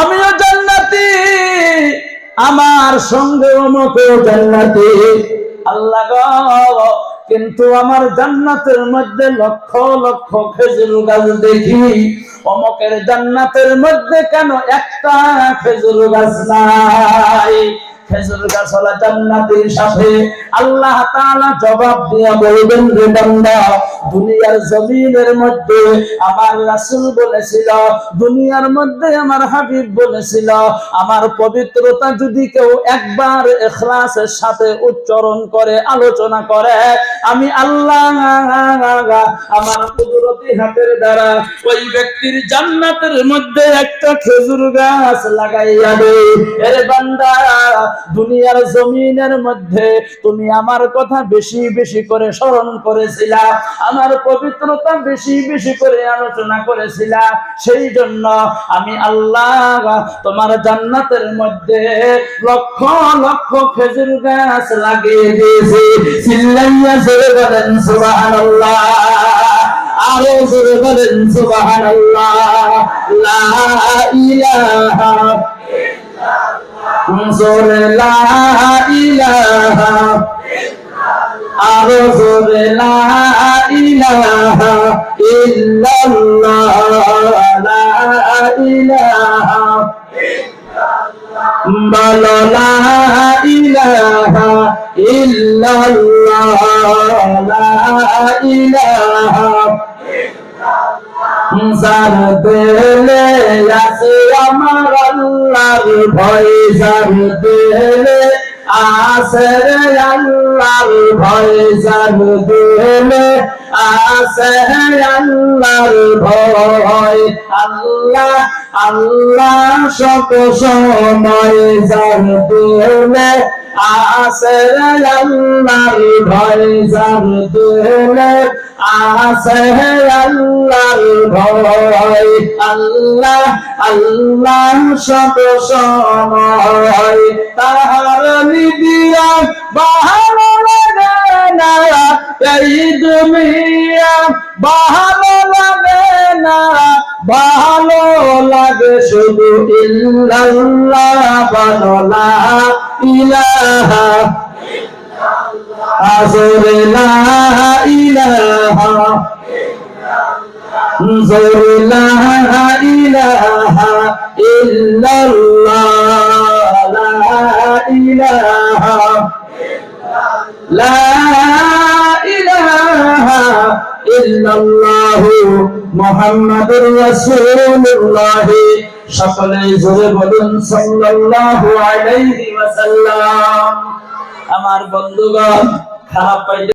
আমিও জান্নাতি, আমার সঙ্গে অমকেও জান্নাতি। আল্লাহ কিন্তু আমার জান্নাতের মধ্যে লক্ষ লক্ষ খেজুর গাছ দেখি। অমকের জান্নাতের মধ্যে কেন একটা খেজুর গাছ নাই? খেজুর গাছ হলো জান্নাতের সাথে আল্লাহ তাআলা জবাব দিয়া বলবেন রে বান্দা দুনিয়ার জমিনের মধ্যে আমার রাসুল বলেছিল, দুনিয়ার মধ্যে আমার হাবিব বলেছিল, আমার পবিত্রতা যদি কেউ একবার এখলাসের সাথে উচ্চারণ করে, আলোচনা করে, আমি আল্লাহ, আমার কুদরতি হাতের দ্বারা ওই ব্যক্তির জান্নাতের মধ্যে একটা খেজুর গাছ লাগাইয়া দে। এর বান্দা, দুনিয়ার জমিনের মধ্যে তুমি আমার কথা বেশি বেশি করে স্মরণ করেছিলা, আমার পবিত্রতা বেশি বেশি করে আলোচনা করেছিলা। সেই জন্য আমি আল্লাহ, তোমার জান্নাতের মধ্যে লক্ষ লক্ষ খেজুর গাছ লাগিয়ে দিয়েছি। চিল্লাইয়া সুবহানাল্লাহ। আরও জোরে বলেন, সুবহানাল্লাহ, লা ইলাহা জোরে লা ইলাহা আরও জোরে লা ইলাহা ইল্লাল্লাহ লা ইলাহা বলো লা ইলাহা ইল্লাল্লাহ লা ইলাহা যার দেলে আছে আমার আল্লাহর ভয়, যার দেলে আছে রে আল্লাহর ভয়, যার দেলে আছে আল্লাহর ভয়। আল্লাহ আল্লাহ সব সময় যার দেলে আল্লাহর ভয়, যার ভয়। আল্লাহ আল্লাহ সব সময়। তাহার নিদিয়া ভালো লাগে না, এই দুনিয়া ভালো লাগে না ভালো লাগে শুধু ইল্লাল্লাহ ভালো লা ইলাহা আসরে লা জোরে লা ইলাহা ইল্লাল্লাহ লা ইলাহা লা ইলাহা ইল্লাল্লাহ মুহাম্মাদুর রাসূলুল্লাহ সকলে জোরে বলুন সাল্লাল্লাহু আলাইহি ওয়াসাল্লাম আমার বন্ধুগণ, খারাপ পাইলে